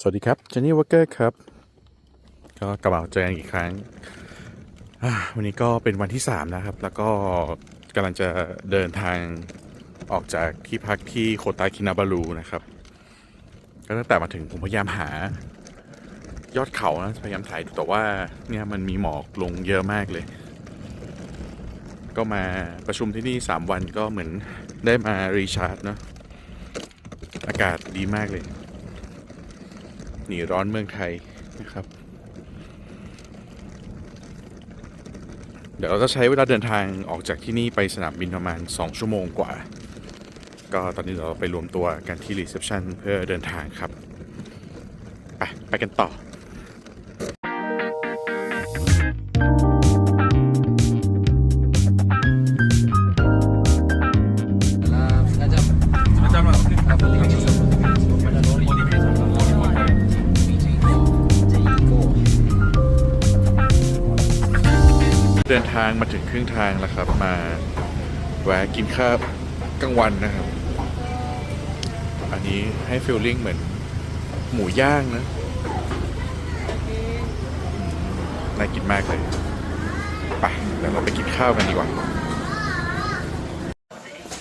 สวัสดีครับเจนนี่วอเกอร์ครับ ก็กลับมาเจอกันอีกครั้ง วันนี้ก็เป็นวันที่ 3 นะครับ แล้วก็กำลังจะเดินทางออกจากที่พักที่โคตาคินาบารูนะครับ ก็ตั้งแต่มาถึงผมพยายามหายอดเขานะพยายามถ่ายดูแต่ว่าเนี่ยมันมีหมอกลงเยอะมากเลย ก็มาประชุมที่นี่ 3 วันก็เหมือนได้มารีชาร์จเนอะอากาศดีมากเลย หนีร้อนเมืองไทยนะครับ เดี๋ยวเราจะใช้เวลาเดินทางออกจากที่นี่ไปสนามบินประมาณ 2 ชั่วโมงกว่า ก็ตอนนี้เราไปรวมตัวกันที่รีเซพชันเพื่อเดินทางครับ ไปไปกันต่อ เดินทางมาถึงครึ่งทางแล้วครับ มาแวะกินข้าวกลางวันนะครับ อันนี้ให้ฟีลลิ่งเหมือนหมูย่างนะน่ากินมากเลยไปเดี๋ยวเราไปกินข้าวกันดีกว่า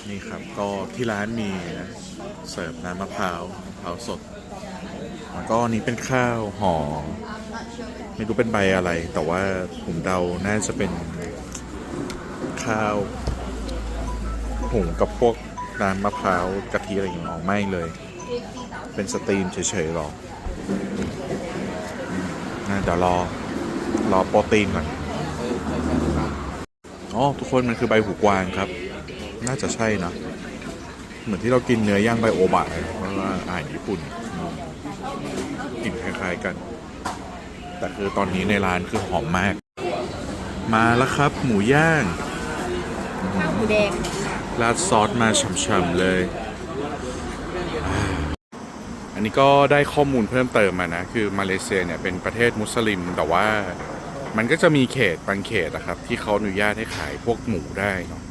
นี่ครับก็ที่ร้านมีนะเสิร์ฟน้ำมะพร้าวมะพร้าวสด แล้วก็นนี้เป็นข้าวห่อ ไม่รู้เป็นใบอะไร แต่ว่าผมเดาน่าจะเป็นข้าวหุงกับพวกน้ำมะพร้าวกะทิอะไรอย่างเงี้ยออกไม่เลย เป็นสตรีมเฉยๆหรออืมน่าเดี๋ยวรอ รอโปรตีนก่อนอ๋อทุกคนมันคือใบหูกวางครับ น่าจะใช่นะ เหมือนที่เรากินเนื้อย่างใบโอบะเลยเพราะว่าอาหารญี่ปุ่นกลิ่นคล้ายๆกัน แต่คือตอนนี้ในร้านคือหอมมาก มาแล้วครับ หมูย่างข้าวหมูแดงราดซอสมาฉ่ำๆเลย อันนี้ก็ได้ข้อมูลเพิ่มเติมมานะ คือมาเลเซียเนี่ยเป็นประเทศมุสลิม แต่ว่ามันก็จะมีเขตบางเขตนะครับ ที่เขาอนุญาตให้ขายพวกหมูได้เนาะ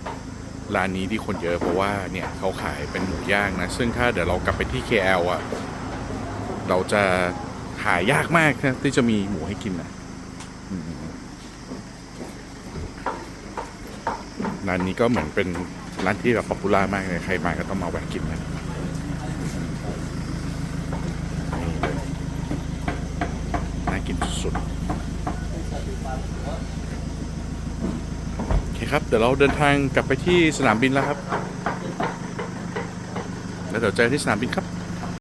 ร้านนี้ที่คนเยอะเพราะว่าเนี่ยเขาขายเป็นหมูย่างนะ ซึ่งถ้าเดี๋ยวเรากลับไปที่ KL อะ เราจะ หายากมากนะที่จะมีหมูให้กินนะร้านนี้ก็เหมือนเป็นร้านที่แบบป๊อปปูล่ามากเลยใครมาก็ต้องมาแวะกินนะนี่เลยน่ากินสุดๆโอเคครับ เดี๋ยวเราเดินทางกลับไปที่สนามบินแล้วครับ แล้วเดี๋ยวเจอที่สนามบินครับ